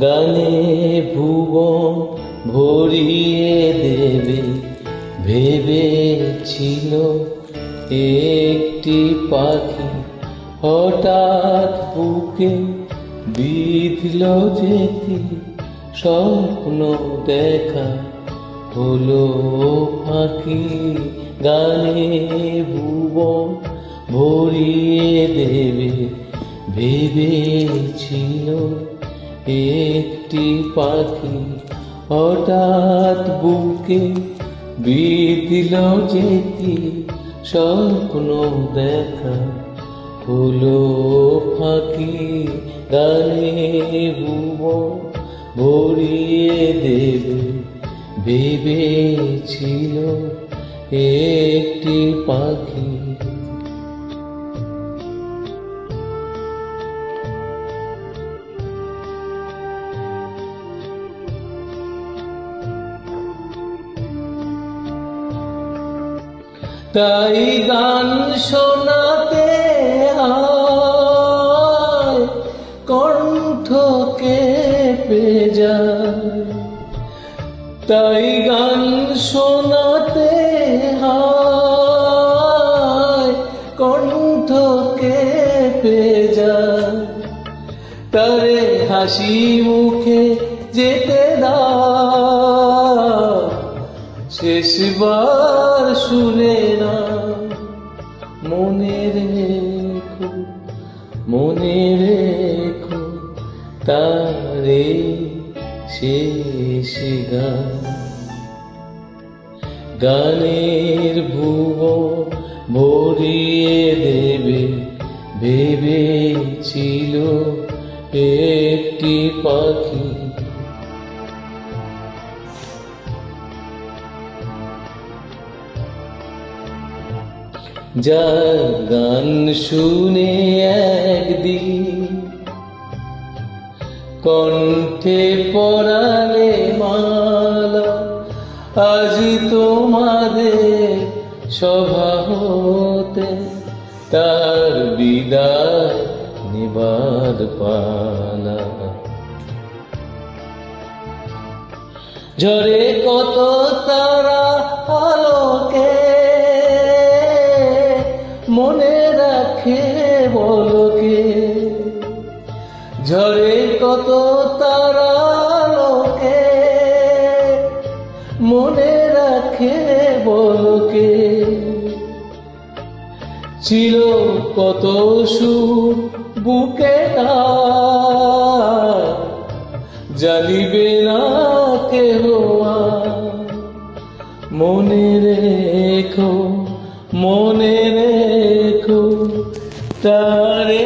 গানে ভুবন ভরিয়ে দেবে। ভেবেছিল একটি পাখি হঠাৎ বুকে বিধল যেতি। স্বপ্ন দেখা হলো পাখি গানে ভুবন ভরিয়ে দেবে। ভেবেছিল একটি পাখি হঠাৎ বুকে বিদিল যেতি স্বপ্ন দেখা হলো ফাঁকি গানে ভুবন ভরিয়ে দেবে, ভেবেছিল একটি পাখি। তাই গান শোনাতে কণ্ঠ কেঁপে যায়। তাই গান শোনাতে কণ্ঠ কেঁপে যায়। তারে হাসি মুখে যেতে দা শেষবার না। মনে রেখো মনে রেখো তারে শেষ গান। গানের ভুব ভরিয়ে দেবে, ভেবেছিল একটি পাখি। যার গান শুনে একদিন কণ্ঠে পড়ালে মালা, আজ তোমাদের সভা হতে তার বিদায় নিবার পালা। ঝরে কত তারা আলোকে ঝরে কত তারা মনে রাখে বলকে। ছিল কত সুর বুকে জানিবে না কেহ মনে রেখো মনে রেখো, তারে